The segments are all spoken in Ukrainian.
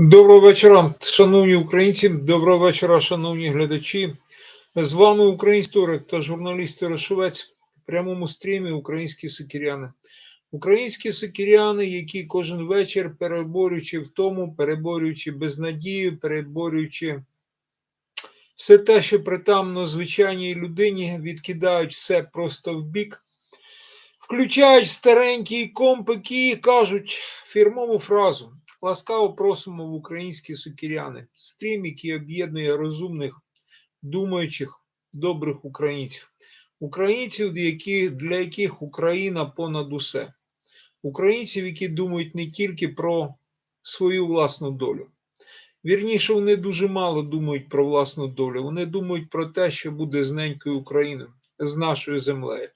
Доброго вечора, шановні українці, доброго вечора, шановні глядачі. З вами український історик та журналіст Ярошовець в прямому стрімі Українські сокіряни. Українські сокіряни, які кожен вечір, переборюючи втому, переборюючи безнадію, переборюючи все те, що притамно звичайній людині, відкидають все просто в бік, включають старенькі компики і кажуть фірмову фразу. Ласкаво просимо в українські сукіряни, стрім, який об'єднує розумних, думаючих, добрих українців, українців, які, для яких Україна понад усе, українців, які думають не тільки про свою власну долю. Вірніше, вони дуже мало думають про власну долю. Вони думають про те, що буде з ненькою Україною, з нашою землею.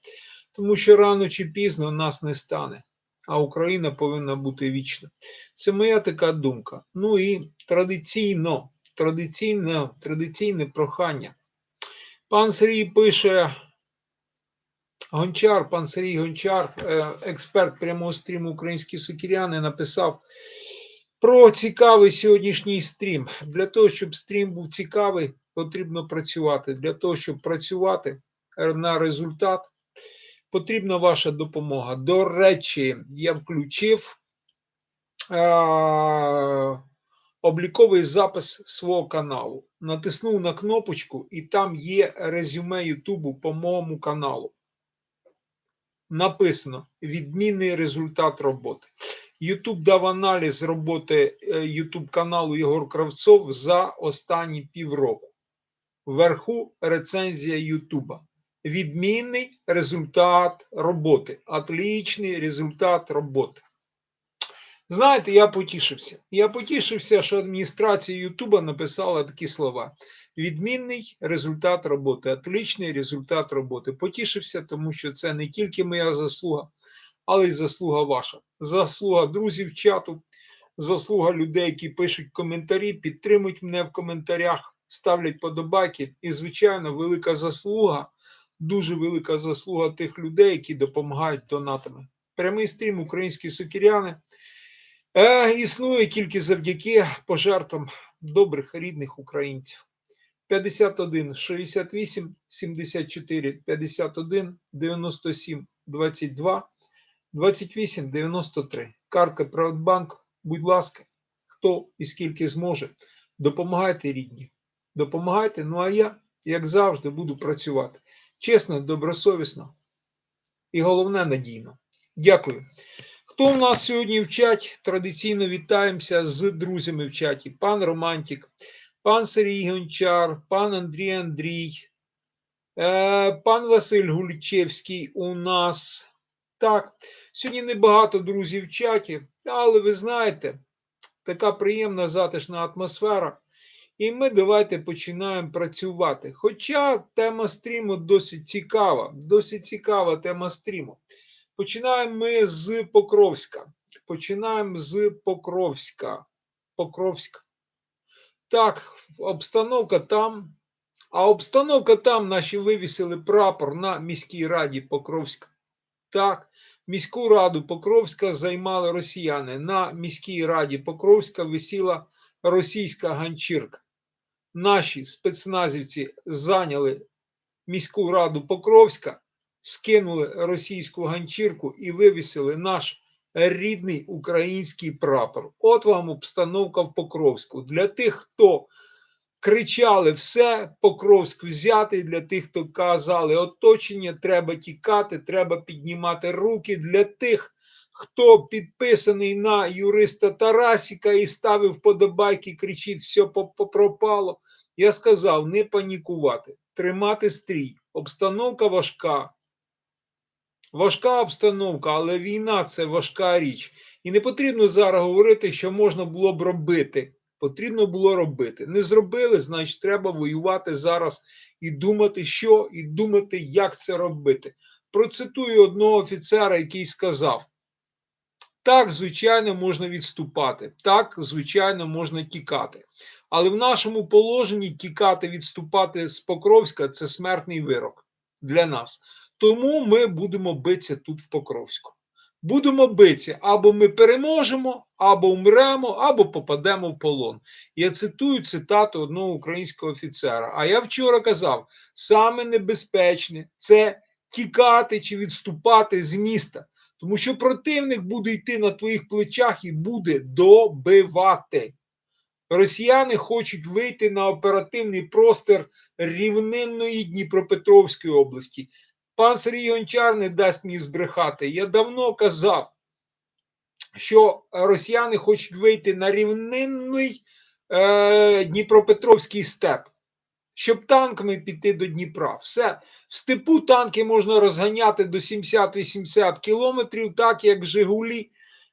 Тому що рано чи пізно нас не стане, а Україна повинна бути вічна. Це моя така думка. Ну і традиційно, традиційне, традиційне прохання. Пан Сергій пише. Гончар, пан Сергій Гончар, е, експерт прямого стріму Українські сукіряни, написав про цікавий сьогоднішній стрім. Для того, щоб стрім був цікавий, потрібно працювати. Для того, щоб працювати на результат, потрібна ваша допомога. До речі, я включив е- обліковий запис свого каналу. Натиснув на кнопочку, і там є резюме Ютубу по моєму каналу. Написано відмінний результат роботи. Ютуб дав аналіз роботи Ютуб каналу Єгор Кравцов за останні півроку. Вверху рецензія Ютуба. Відмінний результат роботи. Отлічний результат роботи. Знаєте, я потішився. Я потішився, що адміністрація Ютуба написала такі слова: відмінний результат роботи, отличний результат роботи. Потішився, тому що це не тільки моя заслуга, але й заслуга ваша. Заслуга друзів чату, заслуга людей, які пишуть коментарі, підтримують мене в коментарях, ставлять подобайки. І, звичайно, велика заслуга, дуже велика заслуга тих людей, які допомагають донатами. Прямий стрім українські сокіряни. Е, існує тільки завдяки пожертвам добрих рідних українців. 51 68 74 51 97 22 28 93. Картка Приватбанк. Будь ласка, хто і скільки зможе, допомагайте рідні. Допомагайте. Ну а я, як завжди, буду працювати чесно, добросовісно і головне надійно. Дякую. Хто у нас сьогодні в чаті? Традиційно вітаємося з друзями в чаті. Пан Романтик, пан Сергій Гончар, пан Андрій Андрій, е, пан Василь Гульчевський у нас. Так, сьогодні небагато друзів в чаті, але ви знаєте, така приємна затишна атмосфера. І ми давайте починаємо працювати. Хоча тема стріму досить цікава, досить цікава тема стріму. Починаємо ми з Покровська. Починаємо з Покровська. Покровська. Так, обстановка там. А обстановка там наші вивісили прапор на міській раді Покровська. Так, міську раду Покровська займали росіяни. На міській раді Покровська висіла російська ганчірка. Наші спецназівці зайняли міську раду Покровська скинули російську ганчірку і вивісили наш рідний український прапор. От вам обстановка в Покровську. Для тих, хто кричали все, Покровськ взятий, для тих, хто казали оточення, треба тікати, треба піднімати руки. Для тих, хто підписаний на юриста Тарасіка і ставив подобайки, кричить, все пропало. Я сказав не панікувати, тримати стрій. Обстановка важка, Важка обстановка, але війна це важка річ. І не потрібно зараз говорити, що можна було б робити. Потрібно було робити. Не зробили, значить, треба воювати зараз і думати, що, і думати, як це робити. Процитую одного офіцера, який сказав: так, звичайно, можна відступати, так, звичайно, можна тікати. Але в нашому положенні тікати, відступати з Покровська це смертний вирок для нас. Тому ми будемо битися тут в Покровську. Будемо битися, або ми переможемо, або умремо, або попадемо в полон. Я цитую цитату одного українського офіцера. А я вчора казав: саме небезпечне це тікати чи відступати з міста, тому що противник буде йти на твоїх плечах і буде добивати. Росіяни хочуть вийти на оперативний простір рівнинної Дніпропетровської області. Пан Сергій Гончар не дасть мені збрехати. Я давно казав, що росіяни хочуть вийти на рівнинний е, Дніпропетровський степ, щоб танками піти до Дніпра. Все. В степу танки можна розганяти до 70-80 кілометрів, так як Жигулі.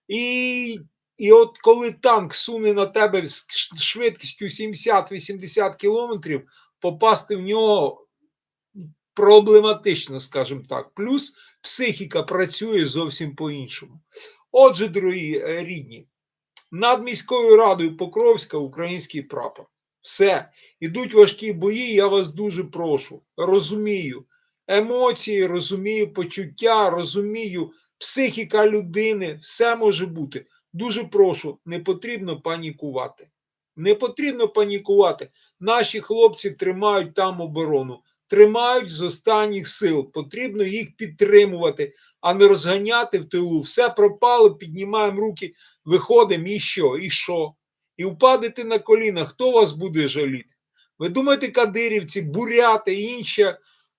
І і от коли танк суне на тебе з швидкістю 70-80 кілометрів, попасти в нього проблематично, скажімо так. Плюс психіка працює зовсім по-іншому. Отже, дорогі е, рідні, над міською радою Покровська український прапор. Все, ідуть важкі бої. Я вас дуже прошу. Розумію емоції, розумію почуття, розумію психіка людини, все може бути. Дуже прошу, не потрібно панікувати. Не потрібно панікувати. Наші хлопці тримають там оборону, тримають з останніх сил. Потрібно їх підтримувати, а не розганяти в тилу. Все пропало, піднімаємо руки, виходимо і що? І що? І впадете на коліна. Хто вас буде жаліти? Ви думаєте, кадирівці, буряти і інші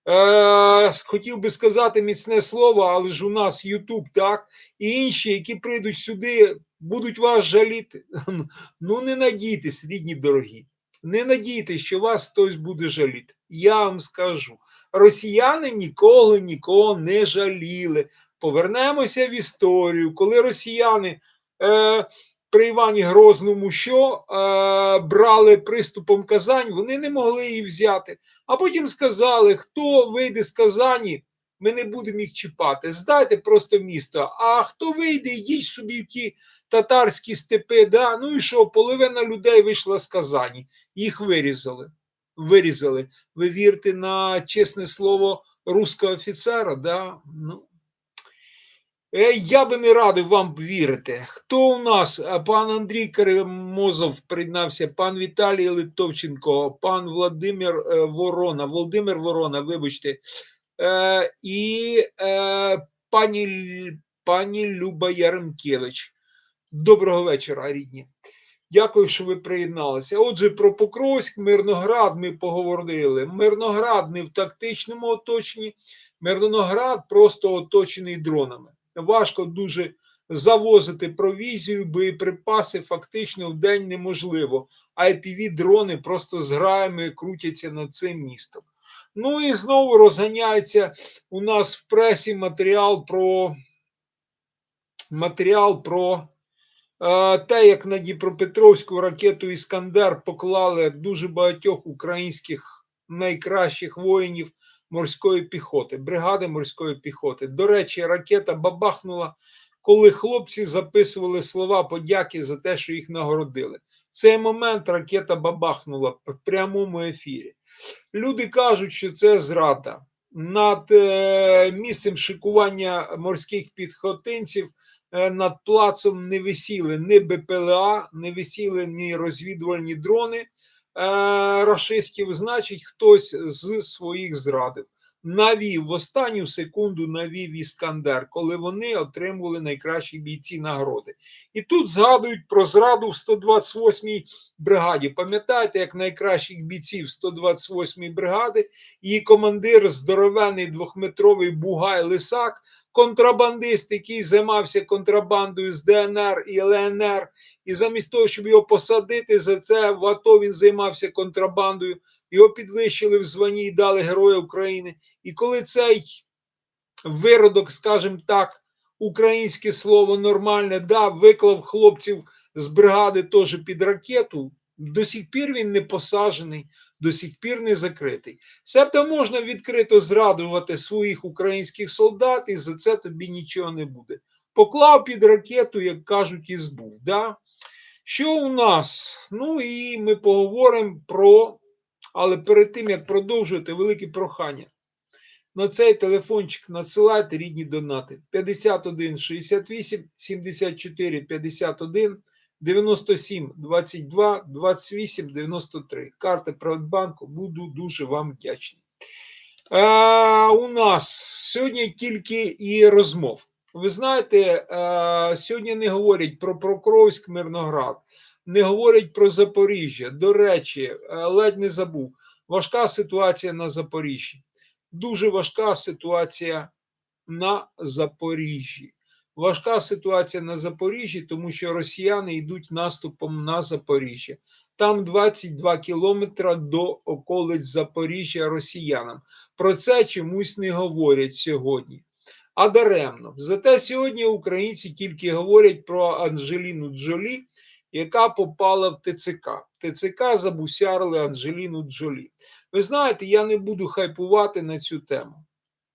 Е, хотів би сказати міцне слово, але ж у нас Ютуб, так, і інші, які прийдуть сюди, будуть вас жаліти. Ну, не надійтесь, рідні дорогі. Не надійтесь, що вас хтось буде жаліти. Я вам скажу: росіяни ніколи нікого не жаліли. Повернемося в історію, коли росіяни. Е, при Івані Грозному, що е, брали приступом Казань, вони не могли її взяти. А потім сказали, хто вийде з Казані, ми не будемо їх чіпати. Здайте просто місто. А хто вийде, йдіть собі в ті татарські степи. Да? Ну і що, половина людей вийшла з Казані, їх вирізали. Вирізали. Ви вірите на чесне слово руського офіцера? Да? Ну, я би не радив вам вірити. Хто у нас? Е, пан Андрій Карамозов приєднався, пан Віталій Литовченко, пан Владимир е, Ворона, Володимир Ворона, вибачте, і пані пані Люба Яремкевич. Доброго вечора, рідні. Дякую, що ви приєдналися. Отже, про Покровськ, Мирноград ми поговорили. Мирноград не в тактичному оточенні, Мирноград просто оточений дронами важко дуже завозити провізію, боєприпаси фактично в день неможливо. А ipv дрони просто з граями крутяться над цим містом. Ну і знову розганяється у нас в пресі матеріал про матеріал про е, те, як на Дніпропетровську ракету Іскандер поклали дуже багатьох українських найкращих воїнів морської піхоти, бригади морської піхоти. До речі, ракета бабахнула, коли хлопці записували слова подяки за те, що їх нагородили. В цей момент ракета бабахнула в прямому ефірі. Люди кажуть, що це зрада. Над е, місцем шикування морських підхотинців е, над плацом не висіли ні БПЛА, не висіли ні розвідувальні дрони. Е, рашистів, значить, хтось з своїх зрадив. Навів в останню секунду навів Іскандер, коли вони отримували найкращі бійці нагороди. І тут згадують про зраду в 128-й бригаді. Пам'ятаєте, як найкращих бійців 128-ї бригади, її командир здоровений двохметровий Бугай Лисак, контрабандист, який займався контрабандою з ДНР і ЛНР, і замість того, щоб його посадити за це, в АТО він займався контрабандою, його підвищили в званні і дали Героя України. І коли цей виродок, скажімо так, українське слово нормальне, да, виклав хлопців з бригади теж під ракету, до сих пір він не посаджений, до сих пір не закритий. Себто можна відкрито зрадувати своїх українських солдат, і за це тобі нічого не буде. Поклав під ракету, як кажуть, і збув. Да? Що у нас? Ну і ми поговоримо про, але перед тим як продовжувати велике прохання. На цей телефончик надсилайте рідні донати 51 68 74 51 97 22 28 93. Карти Приватбанку. Буду дуже вам вдячний. Е, у нас сьогодні тільки і розмов. Ви знаєте, е, сьогодні не говорять про Прокровськ, Мирноград, не говорять про Запоріжжя. До речі, ледь не забув. Важка ситуація на Запоріжжі. Дуже важка ситуація на Запоріжжі. Важка ситуація на Запоріжжі, тому що росіяни йдуть наступом на Запоріжжя. Там 22 кілометри до околиць Запоріжжя росіянам. Про це чомусь не говорять сьогодні. А даремно. Зате сьогодні українці тільки говорять про Анджеліну Джолі, яка попала в ТЦК. ТЦК забусярили Анджеліну Джолі. Ви знаєте, я не буду хайпувати на цю тему.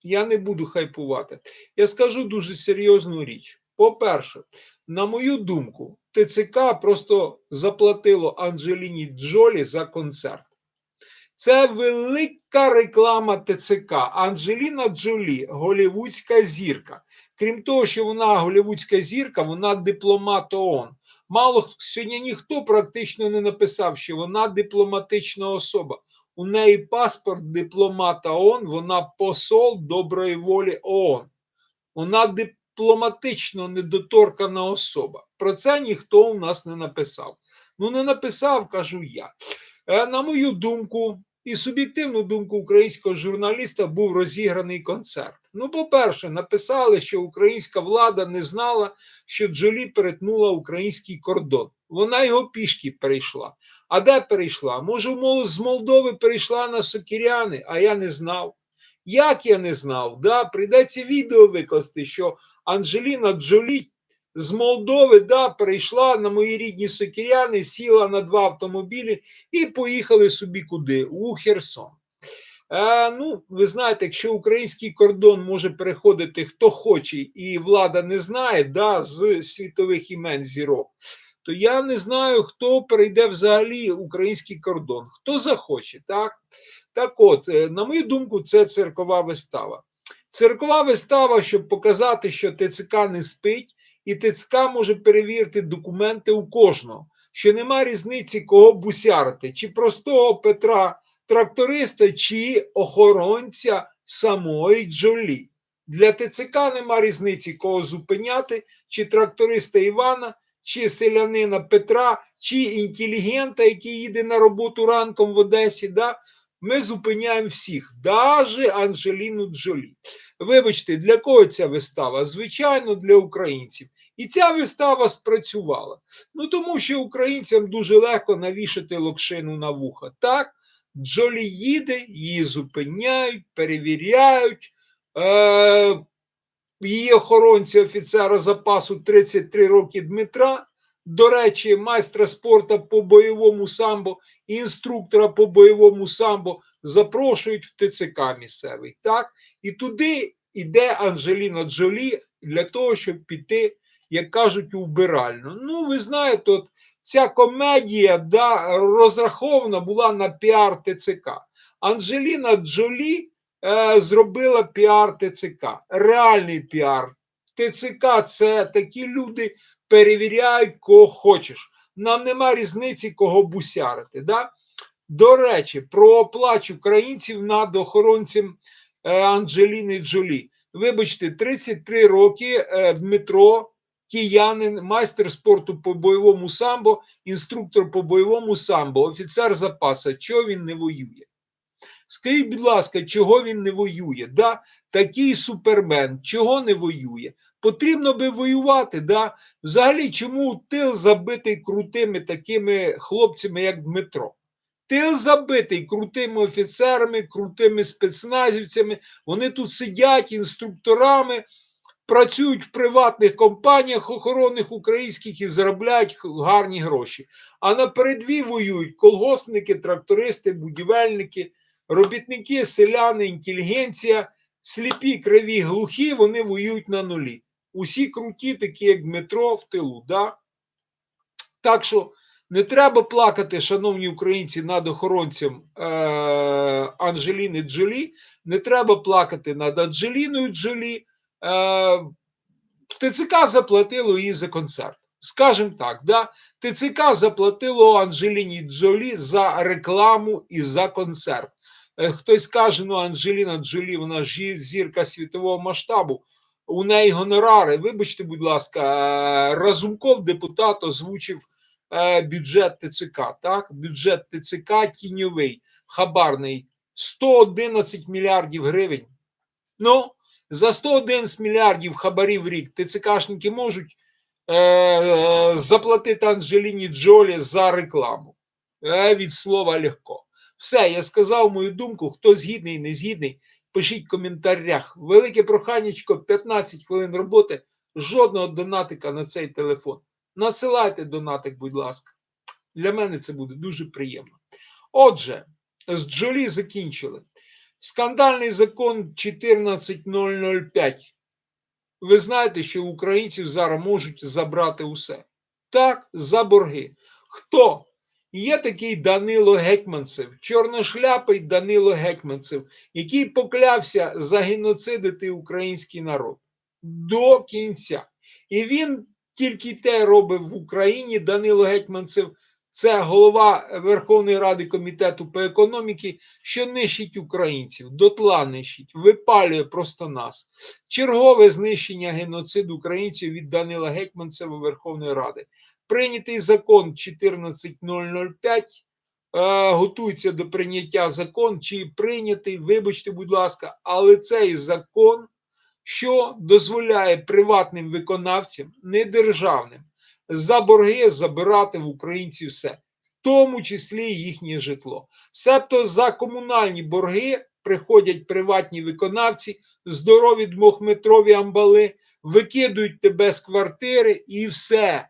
Я не буду хайпувати. Я скажу дуже серйозну річ. По-перше, на мою думку, ТЦК просто заплатило Анджеліні Джолі за концерт. Це велика реклама ТЦК. Анджеліна Джолі, голівудська зірка. Крім того, що вона голівудська зірка, вона дипломат ООН. Мало сьогодні ніхто практично не написав, що вона дипломатична особа. У неї паспорт дипломата ООН, вона посол доброї волі ООН. Вона дипломатично недоторкана особа. Про це ніхто у нас не написав. Ну, не написав, кажу я. Е, На мою думку, і суб'єктивну думку українського журналіста був розіграний концерт. Ну, по-перше, написали, що українська влада не знала, що Джолі перетнула український кордон. Вона його пішки перейшла. А де перейшла? Може, з Молдови перейшла на Сокіряни, а я не знав. Як я не знав? Да, Прийдеться відео викласти, що Анджеліна Джолі з Молдови да, перейшла на мої рідні Сокіряни, сіла на два автомобілі і поїхали собі куди? У Херсон. Е, ну, ви знаєте, якщо український кордон може переходити хто хоче, і влада не знає да, з світових імен зірок, то я не знаю, хто перейде взагалі український кордон, хто захоче, так? Так от, е, на мою думку, це циркова вистава. Циркова вистава, щоб показати, що ТЦК не спить, і ТЦК може перевірити документи у кожного, що нема різниці, кого бусярити, чи простого Петра тракториста, чи охоронця самої Джолі. Для ТЦК нема різниці, кого зупиняти, чи тракториста Івана, чи селянина Петра, чи інтелігента, який їде на роботу ранком в Одесі. Да? Ми зупиняємо всіх, навіть Анджеліну Джолі. Вибачте, для кого ця вистава? Звичайно, для українців. І ця вистава спрацювала. Ну тому що українцям дуже легко навішати локшину на вуха. Так, Джолі їде, її зупиняють, перевіряють. Е- Її охоронці офіцера запасу 33 роки Дмитра. До речі, майстра спорту по бойовому самбо і інструктора по бойовому самбо запрошують в ТЦК місцевий. Так? І туди йде Анджеліна Джолі для того, щоб піти, як кажуть, у вбиральну. Ну, ви знаєте, от ця комедія да, розрахована була на піар ТЦК. Анджеліна Джолі е, зробила піар ТЦК, реальний піар. ТЦК це такі люди перевіряють, кого хочеш. Нам нема різниці, кого бусярити. Да? До речі, про плач українців над охоронцем е, Анджеліни Джолі. Вибачте, 33 роки е, Дмитро, киянин, майстер спорту по бойовому самбо, інструктор по бойовому самбо, офіцер запаса. Чого він не воює? Скажіть, будь ласка, чого він не воює? Да? Такий супермен, чого не воює? Потрібно би воювати. Да? Взагалі, чому тил забитий крутими такими хлопцями, як Дмитро? Тил забитий крутими офіцерами, крутими спецназівцями. Вони тут сидять інструкторами, працюють в приватних компаніях охоронних українських і заробляють гарні гроші. А на передві воюють колгоспники, трактористи, будівельники, робітники, селяни, інтелігенція, сліпі, криві, глухі, вони воюють на нулі. Усі круті, такі як Дмитро в тилу. Да? Так що Не треба плакати, шановні українці, над охоронцем е, Анжеліни Джолі. Не треба плакати над Анджеліною Джолі. Е, ТЦК заплатило їй за концерт. Скажем так, да? ТЦК заплатило Анджеліні Джолі за рекламу і за концерт. Е, Хтось каже, ну Анджеліна Джолі, вона ж зірка світового масштабу. У неї гонорари. Вибачте, будь ласка, е, Разумков депутат озвучив е, бюджет ТЦК. Так, бюджет ТЦК тіньовий, хабарний 111 мільярдів гривень. Ну, за 111 мільярдів хабарів в рік ТЦКшники можуть е, заплатити Анджеліні Джолі за рекламу. Е, від слова легко. Все, я сказав мою думку. Хто згідний, не згідний, пишіть в коментарях. Велике проханечко, 15 хвилин роботи, жодного донатика на цей телефон. Надсилайте донатик, будь ласка. Для мене це буде дуже приємно. Отже, з Джолі закінчили. Скандальний закон 14005. Ви знаєте, що українців зараз можуть забрати усе. Так, за борги. Хто? Є такий Данило Гетьманцев, чорношляпий Данило Гетьманцев, який поклявся загеноцидити український народ до кінця. І він тільки те робив в Україні. Данило Гетьманцев, це голова Верховної Ради комітету по економіці, що нищить українців, дотла нищить, випалює просто нас. Чергове знищення геноциду українців від Данила Гетьманцева Верховної Ради. Прийнятий закон 14005. е, Готується до прийняття закон, чи прийнятий, вибачте, будь ласка, але цей закон, що дозволяє приватним виконавцям, не державним, за борги забирати в українців все, в тому числі їхнє житло. Себто за комунальні борги приходять приватні виконавці, здорові двохметрові амбали, викидують тебе з квартири і все.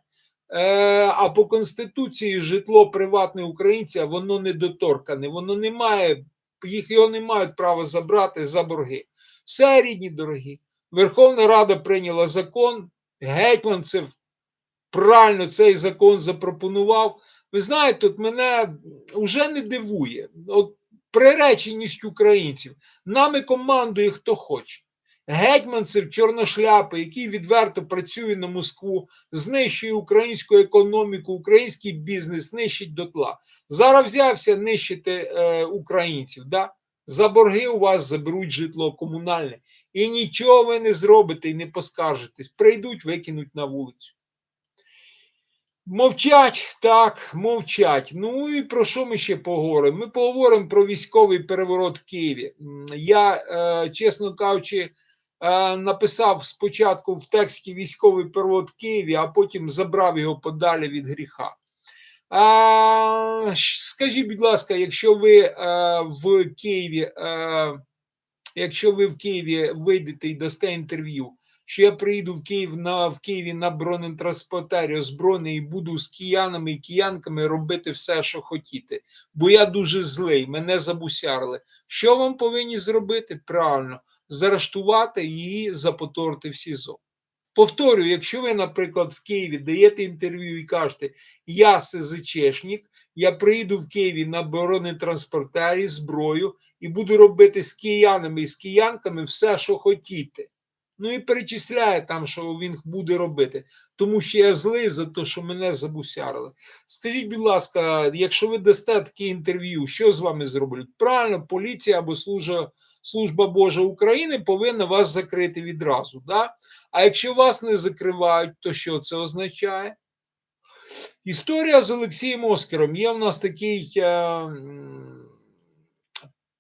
Е, а по конституції житло приватне українця воно недоторкане, воно не має, їх його не мають права забрати за борги. Все рідні дорогі. Верховна Рада прийняла закон, Гетьманцев правильно цей закон запропонував. Ви знаєте, от мене вже не дивує. От приреченість українців. Нами командує хто хоче. Гетьманцев чорношляпи, який відверто працює на Москву, знищує українську економіку, український бізнес, нищить дотла. Зараз взявся нищити е, українців. Да? За борги у вас заберуть житло комунальне. І нічого ви не зробите і не поскаржитесь. Прийдуть, викинуть на вулицю. Мовчать, так, мовчать. Ну і про що ми ще поговоримо? Ми поговоримо про військовий переворот в Києві. Я, е, чесно кажучи, е, написав спочатку в тексті військовий переворот в Києві, а потім забрав його подалі від гріха. А, скажіть, будь ласка, якщо ви е, в Києві, якщо ви в Києві вийдете і дасте інтерв'ю, що я приїду в Київ на в Києві на бронетранспортері озброєний і буду з киянами і киянками робити все, що хотіти. Бо я дуже злий, мене забусярили. Що вам повинні зробити? Правильно, заарештувати і запоторти в СІЗО. Повторюю, якщо ви, наприклад, в Києві даєте інтерв'ю і кажете, я СЗЧшник, я приїду в Києві на бронетранспортері зброю і буду робити з киянами і з киянками все, що хотіте. Ну і перечисляє там, що він буде робити, тому що я злий за те, що мене забусярили. Скажіть, будь ласка, якщо ви дасте таке інтерв'ю, що з вами зроблять? Правильно, поліція або служба, служба Божа України повинна вас закрити відразу. Да? А якщо вас не закривають, то що це означає? Історія з Олексієм Оскаром. Є в нас такий е,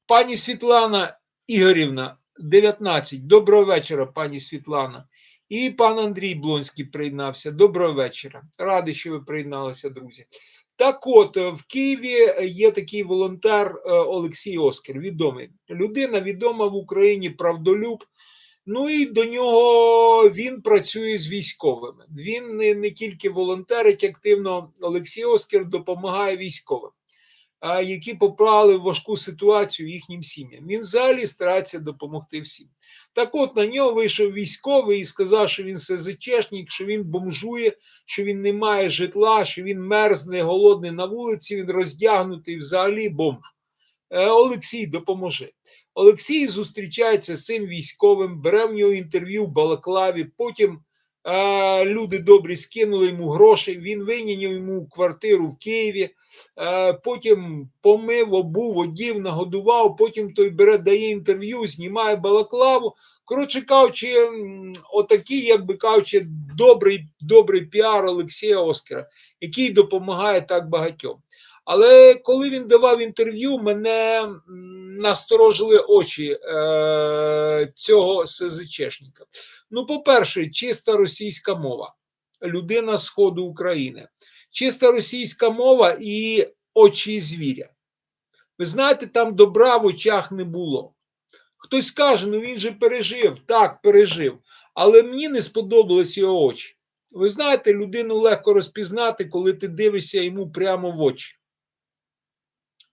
пані Світлана Ігорівна, 19. Доброго вечора, пані Світлана. І пан Андрій Блонський приєднався. Доброго вечора. Радий, що ви приєдналися, друзі. Так от, е, в Києві є такий волонтер е, Олексій Оскар, відомий. Людина відома в Україні, правдолюб. Ну і до нього він працює з військовими. Він не, не тільки волонтерить активно, Олексій Оскар допомагає військовим. Які попали в важку ситуацію їхнім сім'ям. Він взагалі старається допомогти всім. Так от на нього вийшов військовий і сказав, що він СЗЧшник, що він бомжує, що він не має житла, що він мерзне, голодний на вулиці, він роздягнутий взагалі бомж. Е, Олексій, допоможи. Олексій зустрічається з цим військовим, бере в нього інтерв'ю в Балаклаві. Потім люди добрі скинули йому гроші. Він вийняв йому квартиру в Києві. Потім помив, обув, одів, нагодував. Потім той бере, дає інтерв'ю, знімає Балаклаву. Коротше кажучи, отакий, як би кажучи, добрий, добрий піар Олексія Оскара, який допомагає так багатьом. Але коли він давав інтерв'ю, мене насторожили очі е, цього СЗЧшника. Ну, по-перше, чиста російська мова, людина сходу України, чиста російська мова і очі звіря. Ви знаєте, там добра в очах не було. Хтось каже, ну він же пережив, так, пережив, але мені не сподобались його очі. Ви знаєте, людину легко розпізнати, коли ти дивишся йому прямо в очі.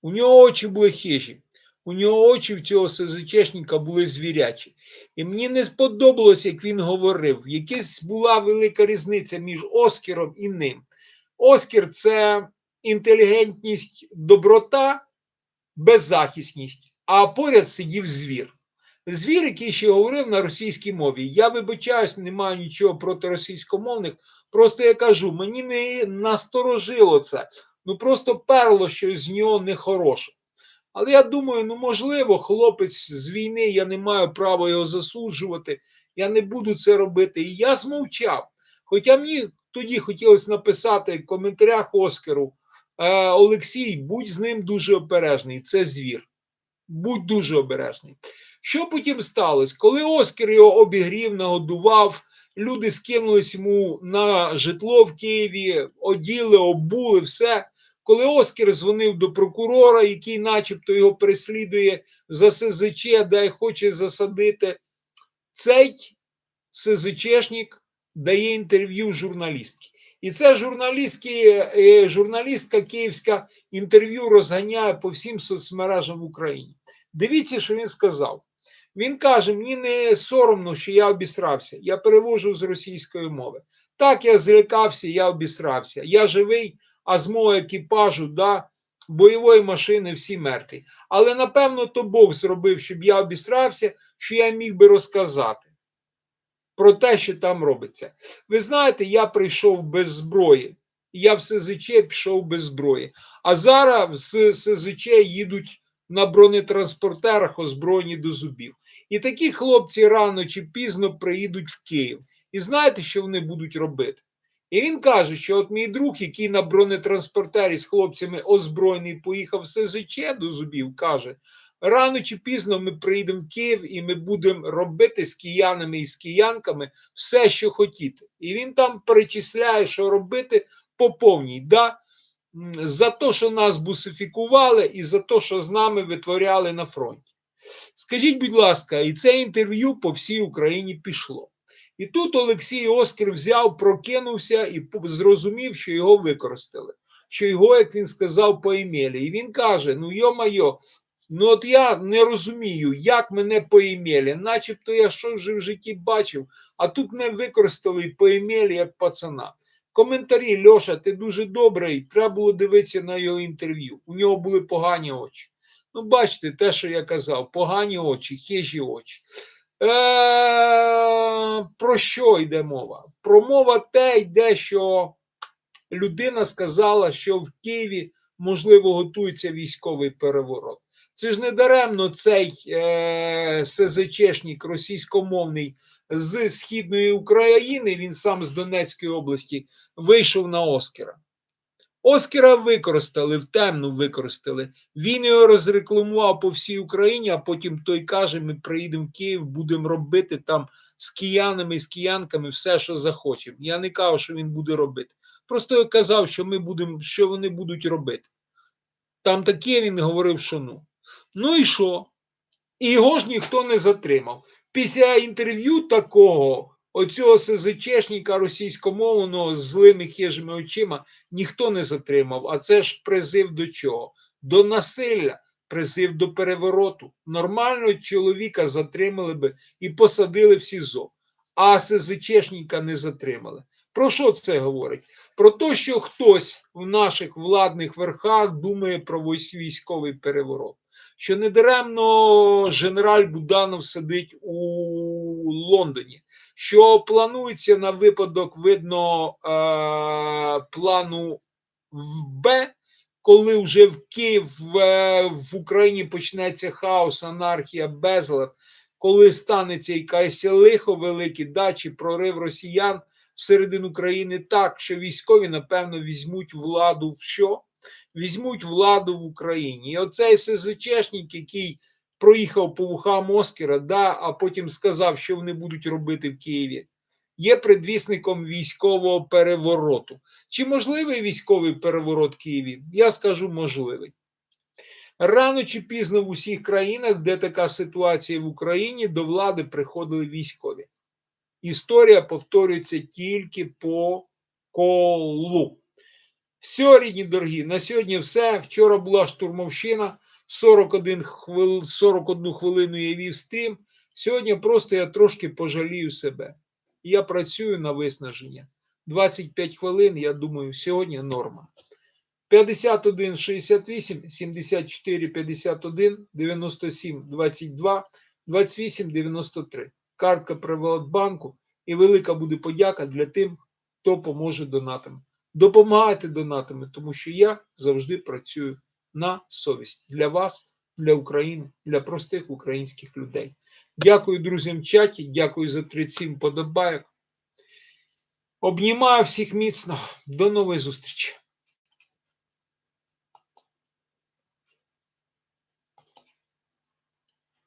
У нього очі були хижі, у нього очі в цього СЗЧшника були звірячі. І мені не сподобалось, як він говорив. Якась була велика різниця між Оскаром і ним. Оскар це інтелігентність, доброта, беззахисність, а поряд сидів звір. Звір, який ще говорив на російській мові. Я вибачаюсь, не маю нічого проти російськомовних. Просто я кажу, мені не насторожило це. Ну просто перло щось з нього нехороше. Але я думаю, ну можливо, хлопець з війни, я не маю права його засуджувати, я не буду це робити. І я змовчав. Хоча мені тоді хотілося написати в коментарях Оскару: е, Олексій, будь з ним дуже обережний, це звір. Будь дуже обережний. Що потім сталося? Коли Оскар його обігрів, нагодував, люди скинулись йому на житло в Києві, оділи, обули, все. Коли Оскар дзвонив до прокурора, який начебто його переслідує за СЗЧ, де хоче засадити, цей СЗЧшник дає інтерв'ю журналістки. І ця журналістки, е, журналістка київська інтерв'ю розганяє по всім соцмережам в Україні. Дивіться, що він сказав. Він каже: мені не соромно, що я обісрався. Я перевожу з російської мови. Так, я злякався, я обісрався. Я живий, а з мого екіпажу, да, бойової машини всі мертві. Але напевно то Бог зробив, щоб я обісрався, що я міг би розказати про те, що там робиться. Ви знаєте, я прийшов без зброї. Я в СЗЧ пішов без зброї. А зараз з СЗЧ їдуть на бронетранспортерах, озброєні до зубів. І такі хлопці рано чи пізно приїдуть в Київ. І знаєте, що вони будуть робити? І він каже, що от мій друг, який на бронетранспортері з хлопцями озброєний, поїхав в СЗЧ до зубів, каже: рано чи пізно ми приїдемо в Київ і ми будемо робити з киянами і з киянками все, що хотіти. І він там перечисляє, що робити по повній. Да? За те, що нас бусифікували, і за те, що з нами витворяли на фронті. Скажіть, будь ласка, і це інтерв'ю по всій Україні пішло. І тут Олексій Оскар взяв, прокинувся і зрозумів, що його використали. Що його, як він сказав, поімели. І він каже: ну йо-майо, ну от я не розумію, як мене поімели, начебто я що вже в житті бачив, а тут мене використали і поімели як пацана. Коментарі, Льоша, ти дуже добрий, треба було дивитися на його інтерв'ю. У нього були погані очі. Ну, бачите, те, що я казав, погані очі, хижі очі. Е, про що йде мова? Про мова те йде, що людина сказала, що в Києві можливо готується військовий переворот. Це ж не даремно цей е, СЗЧшник російськомовний з східної України, він сам з Донецької області, вийшов на Оскара. Оскара використали, в темну використали. Він його розрекламував по всій Україні, а потім той каже: ми приїдемо в Київ, будемо робити там з киянами, з киянками все, що захочемо. Я не кажу, що він буде робити. Просто я казав, що ми будемо, що вони будуть робити. Там таке він говорив, що ну. Ну і що? І його ж ніхто не затримав. Після інтерв'ю такого Оцього СЗЧшника російськомовного з злими хижими очима ніхто не затримав. А це ж призив до чого? До насилля, призив до перевороту. Нормального чоловіка затримали би і посадили в СІЗО, а СЗЧшника не затримали. Про що це говорить? Про те, що хтось в наших владних верхах думає про військ- військовий переворот. Що недаремно генераль Буданов сидить у Лондоні, що планується на випадок, видно, е- плану в Б, коли вже в Київ в, е, Україні почнеться хаос, анархія, безлад, коли станеться якась лихо велике, да, чи прорив росіян всередину країни так, що військові, напевно, візьмуть владу в що? Візьмуть владу в Україні. І оцей СЗЧшник, який проїхав по вухам Оскара, да, а потім сказав, що вони будуть робити в Києві, є предвісником військового перевороту. Чи можливий військовий переворот в Києві? Я скажу можливий. Рано чи пізно в усіх країнах, де така ситуація в Україні, до влади приходили військові. Історія повторюється тільки по колу. Рідні дорогі, на сьогодні все. Вчора була штурмовщина, 41 хвил, 41 хвилину я вів стрім. Сьогодні просто я трошки пожалію себе. Я працюю на виснаження. 25 хвилин, я думаю, сьогодні норма. 51 68 74 51 97 22 28 93. Картка Приватбанку і велика буде подяка для тим, хто поможе донатами. Допомагайте донатами, тому що я завжди працюю на совість для вас, для України, для простих українських людей. Дякую друзям в чаті, дякую за 37 подобайок. Обнімаю всіх міцно. До нової зустрічі!